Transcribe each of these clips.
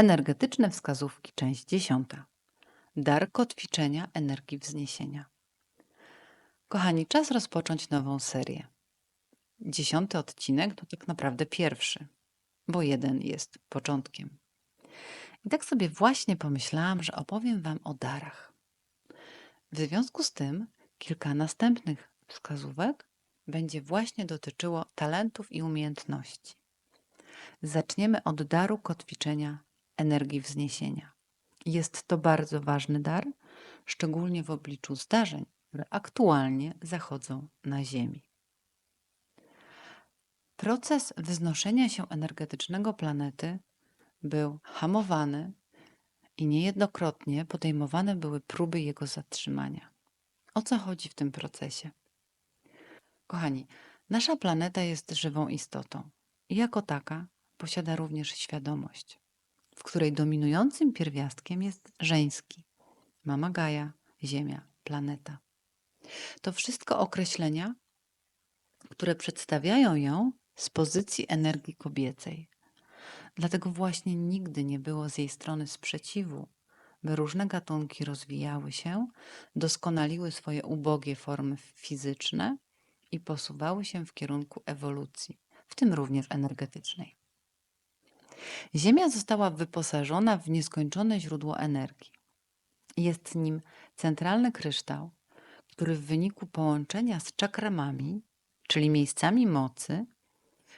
Energetyczne wskazówki, część dziesiąta. Dar kotwiczenia energii wzniesienia. Kochani, czas rozpocząć nową serię. Dziesiąty odcinek to tak naprawdę pierwszy, bo jeden jest początkiem. I tak sobie właśnie pomyślałam, że opowiem Wam o darach. W związku z tym kilka następnych wskazówek będzie właśnie dotyczyło talentów i umiejętności. Zaczniemy od daru kotwiczenia energii wzniesienia. Jest to bardzo ważny dar, szczególnie w obliczu zdarzeń, które aktualnie zachodzą na Ziemi. Proces wznoszenia się energetycznego planety był hamowany i niejednokrotnie podejmowane były próby jego zatrzymania. O co chodzi w tym procesie? Kochani, nasza planeta jest żywą istotą i jako taka posiada również świadomość, w której dominującym pierwiastkiem jest żeński. Mama Gaja, Ziemia, planeta. To wszystko określenia, które przedstawiają ją z pozycji energii kobiecej. Dlatego właśnie nigdy nie było z jej strony sprzeciwu, by różne gatunki rozwijały się, doskonaliły swoje ubogie formy fizyczne i posuwały się w kierunku ewolucji, w tym również energetycznej. Ziemia została wyposażona w nieskończone źródło energii. Jest nim centralny kryształ, który w wyniku połączenia z czakramami, czyli miejscami mocy,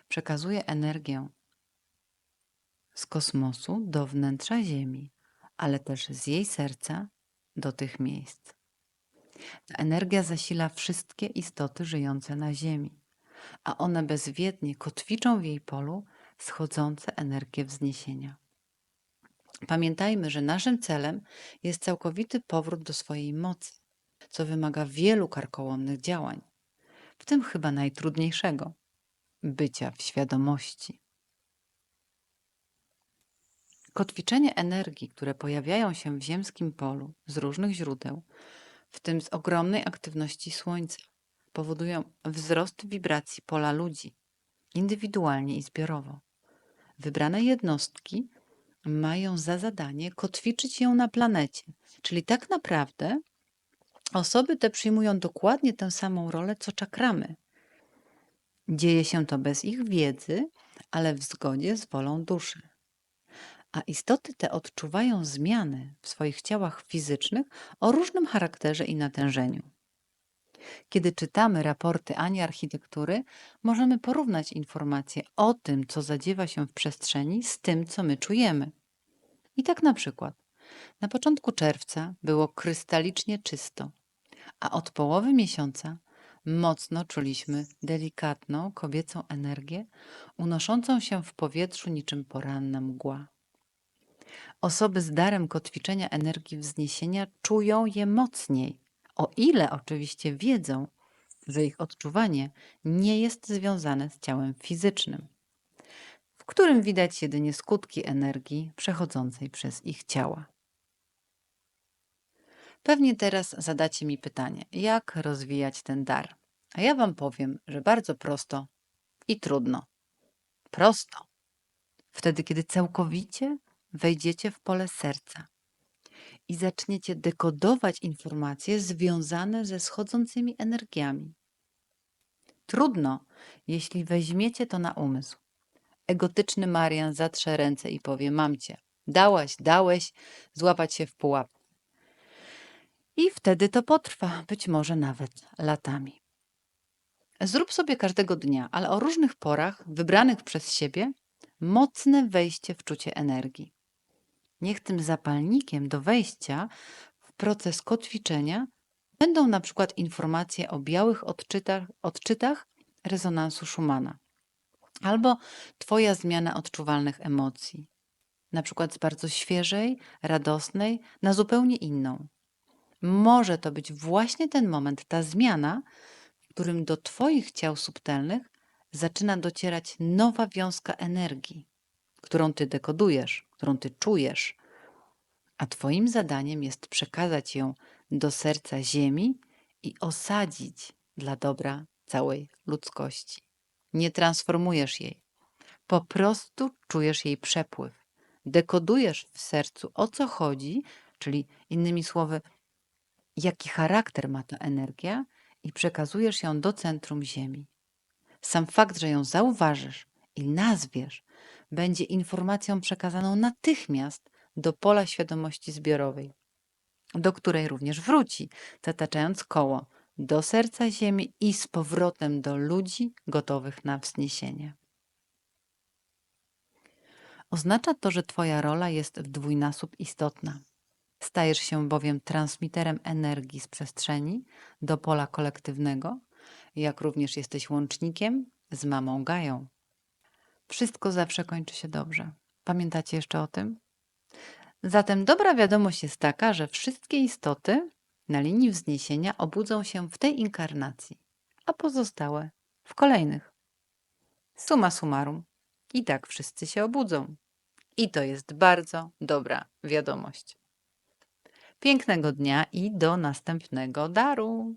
przekazuje energię z kosmosu do wnętrza Ziemi, ale też z jej serca do tych miejsc. Ta energia zasila wszystkie istoty żyjące na Ziemi, a one bezwiednie kotwiczą w jej polu schodzące energię wzniesienia. Pamiętajmy, że naszym celem jest całkowity powrót do swojej mocy, co wymaga wielu karkołomnych działań, w tym chyba najtrudniejszego bycia w świadomości. Kotwiczenie energii, które pojawiają się w ziemskim polu z różnych źródeł, w tym z ogromnej aktywności Słońca, powodują wzrost wibracji pola ludzi, indywidualnie i zbiorowo. Wybrane jednostki mają za zadanie kotwiczyć ją na planecie, czyli tak naprawdę osoby te przyjmują dokładnie tę samą rolę co czakramy. Dzieje się to bez ich wiedzy, ale w zgodzie z wolą duszy. A istoty te odczuwają zmiany w swoich ciałach fizycznych o różnym charakterze i natężeniu. Kiedy czytamy raporty Ani Architektury, możemy porównać informacje o tym, co zadziewa się w przestrzeni, z tym, co my czujemy. I tak na przykład, na początku czerwca było krystalicznie czysto, a od połowy miesiąca mocno czuliśmy delikatną kobiecą energię unoszącą się w powietrzu niczym poranna mgła. Osoby z darem kotwiczenia energii wzniesienia czują je mocniej, o ile oczywiście wiedzą, że ich odczuwanie nie jest związane z ciałem fizycznym, w którym widać jedynie skutki energii przechodzącej przez ich ciała. Pewnie teraz zadacie mi pytanie, jak rozwijać ten dar? A ja Wam powiem, że bardzo prosto i trudno. Prosto. Wtedy, kiedy całkowicie wejdziecie w pole serca i zaczniecie dekodować informacje związane ze schodzącymi energiami. Trudno, jeśli weźmiecie to na umysł. Egotyczny Marian zatrze ręce i powie: Mam cię, dałaś, dałeś, złapać się w pułapkę. I wtedy to potrwa, być może nawet latami. Zrób sobie każdego dnia, ale o różnych porach, wybranych przez siebie, mocne wejście w czucie energii. Niech tym zapalnikiem do wejścia w proces kotwiczenia będą na przykład informacje o białych odczytach, odczytach rezonansu Schumana albo Twoja zmiana odczuwalnych emocji, na przykład z bardzo świeżej, radosnej na zupełnie inną. Może to być właśnie ten moment, ta zmiana, w którym do Twoich ciał subtelnych zaczyna docierać nowa wiązka energii, którą Ty dekodujesz, którą Ty czujesz, a Twoim zadaniem jest przekazać ją do serca Ziemi i osadzić dla dobra całej ludzkości. Nie transformujesz jej, po prostu czujesz jej przepływ, dekodujesz w sercu o co chodzi, czyli innymi słowy, jaki charakter ma ta energia i przekazujesz ją do centrum Ziemi. Sam fakt, że ją zauważysz i nazwiesz, będzie informacją przekazaną natychmiast do pola świadomości zbiorowej, do której również wróci, zataczając koło do serca Ziemi i z powrotem do ludzi gotowych na wzniesienie. Oznacza to, że Twoja rola jest w dwójnasób istotna. Stajesz się bowiem transmiterem energii z przestrzeni do pola kolektywnego, jak również jesteś łącznikiem z mamą Gają. Wszystko zawsze kończy się dobrze. Pamiętacie jeszcze o tym? Zatem dobra wiadomość jest taka, że wszystkie istoty na linii wzniesienia obudzą się w tej inkarnacji, a pozostałe w kolejnych. Suma summarum, i tak wszyscy się obudzą. I to jest bardzo dobra wiadomość. Pięknego dnia i do następnego daru.